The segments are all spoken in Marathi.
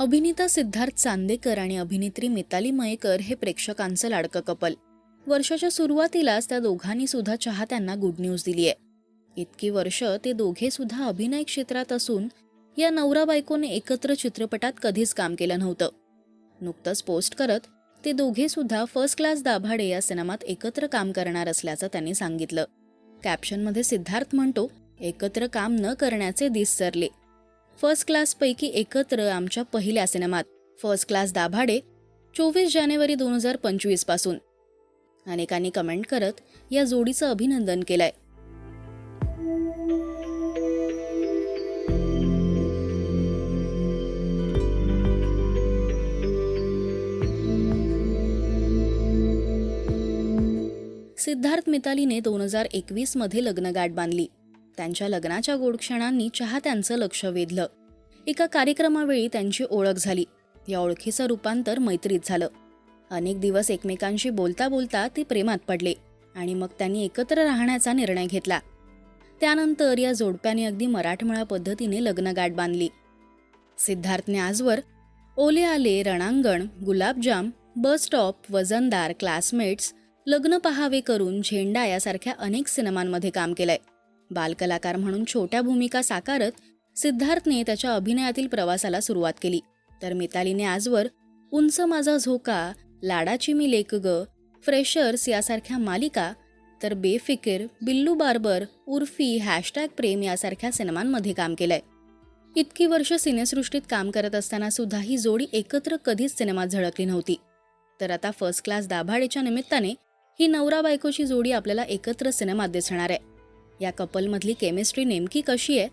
अभिनेता सिद्धार्थ चांदेकर आणि अभिनेत्री मिताली मयेकर हे प्रेक्षकांचं लाडकं कपल. वर्षाच्या सुरुवातीलाच त्या दोघांनी सुद्धा चाहत्यांना गुड न्यूज दिली आहे. इतकी वर्ष ते दोघे सुद्धा अभिनय क्षेत्रात असून या नवरा बायकोने एकत्र चित्रपटात कधीच काम केलं नव्हतं. नुकतंच पोस्ट करत ते दोघे सुद्धा फर्स्ट क्लास दाभाडे या सिनेमात एकत्र काम करणार असल्याचं त्यांनी सांगितलं. कॅप्शनमध्ये सिद्धार्थ म्हणतो एकत्र काम न करण्याचे दिस सरले. फर्स्ट क्लासपैकी एकत्र आमच्या पहिल्या सिनेमात. फर्स्ट क्लास दाभाडे चोवीस जानेवारी दोन हजार पंचवीसपासून. अनेकांनी कमेंट करत या जोडीचं अभिनंदन केलंय. सिद्धार्थ मितालीने दोन हजार एकवीसमध्ये लग्नगाठ बांधली. त्यांच्या लग्नाच्या गोड क्षणांनी चाहत्यांचं लक्ष वेधलं. एका कार्यक्रमावेळी त्यांची ओळख झाली. या ओळखीचं रूपांतर मैत्रीत झालं. अनेक दिवस एकमेकांशी बोलता बोलता ते प्रेमात पडले आणि मग त्यांनी एकत्र राहण्याचा निर्णय घेतला. त्यानंतर या जोडप्याने अगदी मराठमळा पद्धतीने लग्नगाठ बांधली. सिद्धार्थने आजवर ओले आले रणांगण गुलाबजाम बस स्टॉप वजनदार क्लासमेट्स लग्न पहावे करून झेंडा यासारख्या अनेक सिनेमांमध्ये काम केलंय. बालकलाकार म्हणून छोट्या भूमिका साकारत सिद्धार्थने त्याच्या अभिनयातील प्रवासाला सुरुवात केली. तर मितालीने आजवर उंच माझा झोका लाडाची मी लेक ग फ्रेशर्स यासारख्या मालिका तर बेफिकीर बिल्लू बार्बर उर्फी हॅशटॅग प्रेम यासारख्या सिनेमांमध्ये काम केलंय. इतकी वर्ष सिनेसृष्टीत काम करत असताना सुद्धा ही जोडी एकत्र कधीच सिनेमात झळकली नव्हती. तर आता फर्स्ट क्लास दाभाडेच्या निमित्ताने ही नवरा बायकोची जोडी आपल्याला एकत्र सिनेमात दिसणार आहे. या कपलमधली केमिस्ट्री नेमकी कशी आहे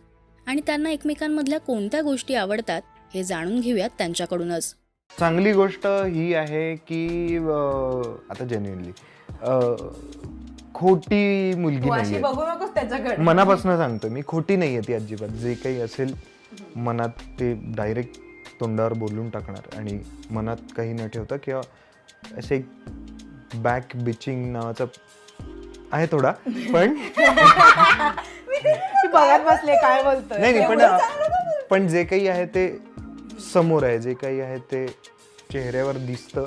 आणि त्यांना एकमेकांमधल्या कोणत्या गोष्टी आवडतात हे जाणून घेऊयात त्यांच्याकडूनच. चांगली गोष्ट ही आहे की आता जेन्युनली खोटी मुलगी नाहीये. मनापासून सांगतो मी खोटी नाहीये ती अजिबात. जे काही असेल मनात ते डायरेक्ट तोंडावर बोलून टाकणार आणि मनात काही न ठेवता किंवा असे बॅक बिचिंग नावाचा आहे थोडा पण ती बघत बसले काय बोलतोय. नाही नाही पण? पण जे काही आहे ते समोर आहे जे काही आहे ते चेहऱ्यावर दिसतं.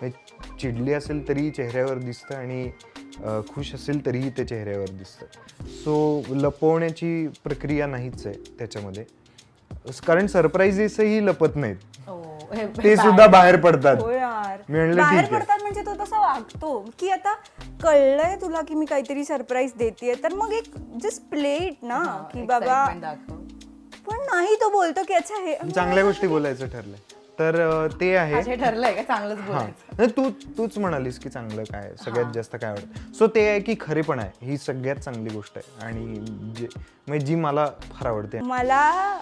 म्हणजे चिडली असेल तरी चेहऱ्यावर दिसतं आणि अं, खुश असेल तरीही ते चेहऱ्यावर दिसतं. सो लपवण्याची प्रक्रिया नाहीच आहे त्याच्यामध्ये. कारण सरप्राईजेसही लपत नाहीत. हो, हे- ते सुद्धा बाहेर पडतात. बाहेर ठीक आहे. पडतात म्हणजे तो तसा वागतो. की आता कळलंय तुला की मी काहीतरी सरप्राईज देतेय तर मग एक जस्ट प्ले इट ना की बाबा excitement दाखव. पण नाही तो बोलतो की अच्छा हे चांगल्या गोष्टी बोलायचं ठरलंय. तर अं, ते आहे. असे ठरलंय का? चांगलंच हा. बोलायचं. नाही, तू तूच म्हणालीस की चांगलं काय आहे, सगळ्यात जास्त काय आवडतं. सो ते आहे की खरेपण आहे. ही सगळ्यात चांगली गोष्ट आहे. आणि जे म्हणजे जी मला फार आवडते. मला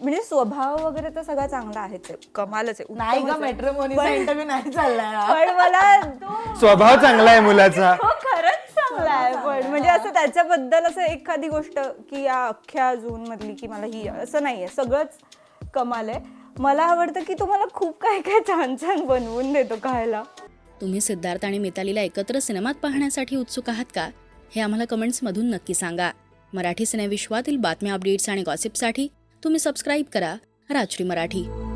म्हणजे स्वभाव वगैरे तर सगळा चांगला आहेच आहे कमालच आहे. नाही का उत्तमच आहे. मेट्रोमोनीचा इंटरव्ह्यू नाही चाललाय हा. पण मला स्वभाव चांगला आहे मुलाचा. हो खरंच चांगला आहे पण म्हणजे असं त्याच्याबद्दल असं एखादी गोष्ट की या अख्ख्या जून मधली की मला ही असं नाहीये सगळंच कमाल आहे. मला आवडतं की तो मला खूप काय काय छान छान बनवून देतो खायला. तुम्ही सिद्धार्थ आणि मितालीला एकत्र सिनेमात पाहण्यासाठी उत्सुक आहात का? हे आम्हाला कमेंट्समधून नक्की सांगा. मराठी सिनेविश्वातील बातम्या अपडेट्स आणि गॉसिपसाठी तुम्ही सबस्क्राईब करा. राजश्री मराठी.